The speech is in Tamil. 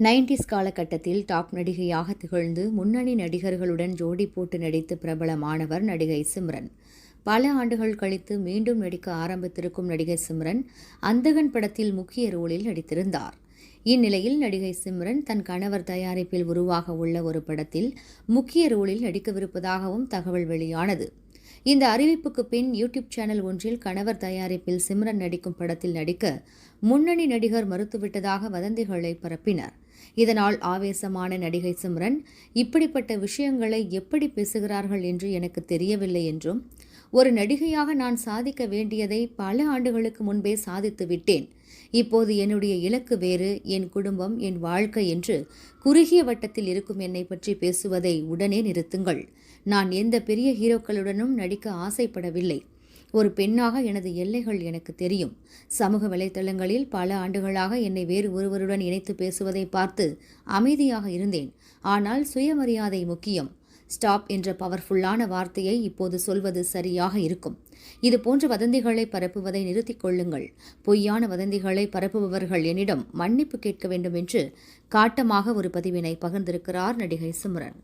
நைன்டிஸ் காலகட்டத்தில் டாப் நடிகையாக திகழ்ந்து முன்னணி நடிகர்களுடன் ஜோடி போட்டு நடித்து பிரபலமானவர் நடிகை சிம்ரன். பல ஆண்டுகள் கழித்து மீண்டும் நடிக்க ஆரம்பித்திருக்கும் நடிகை சிம்ரன் அந்தகன் படத்தில் முக்கிய ரோலில் நடித்திருந்தார். இந்நிலையில் நடிகை சிம்ரன் தன் கணவர் தயாரிப்பில் உருவாக உள்ள ஒரு படத்தில் முக்கிய ரோலில் நடிக்கவிருப்பதாகவும் தகவல் வெளியானது. இந்த அறிவிப்புக்கு பின் யூடியூப் சேனல் ஒன்றில் கணவர் தயாரிப்பில் சிம்ரன் நடிக்கும் படத்தில் நடிக்க முன்னணி நடிகர் மறுத்துவிட்டதாக வதந்திகளை பரப்பினர். இதனால் ஆவேசமான நடிகை சிம்ரன் இப்படிப்பட்ட விஷயங்களை எப்படி பேசுகிறார்கள் என்று எனக்கு தெரியவில்லை என்றும் ஒரு நடிகையாக நான் சாதிக்க வேண்டியதை பல ஆண்டுகளுக்கு முன்பே சாதித்து விட்டேன். இப்போது என்னுடைய இலக்கு வேறு என் குடும்பம் என் வாழ்க்கை என்று குறுகிய வட்டத்தில் இருக்கும் என்னை பற்றி பேசுவதை உடனே நிறுத்துங்கள். நான் எந்த பெரிய ஹீரோக்களுடனும் நடிக்க ஆசைப்படவில்லை. ஒரு பெண்ணாக எனது எல்லைகள் எனக்கு தெரியும். சமூக வலைதளங்களில் பல ஆண்டுகளாக என்னை வேறு ஒருவருடன் இணைத்து பேசுவதை பார்த்து அமைதியாக இருந்தேன். ஆனால் சுயமரியாதை முக்கியம். ஸ்டாப் என்ற பவர்ஃபுல்லான வார்த்தையை இப்போது சொல்வது சரியாக இருக்கும். இது போன்ற வதந்திகளை பரப்புவதை நிறுத்திக் கொள்ளுங்கள். பொய்யான வதந்திகளை பரப்புபவர்கள் என்னிடம் மன்னிப்பு கேட்க வேண்டும் என்று காட்டமாக ஒரு பதிவினை பகிர்ந்திருக்கிறார் நடிகை சிம்ரன்.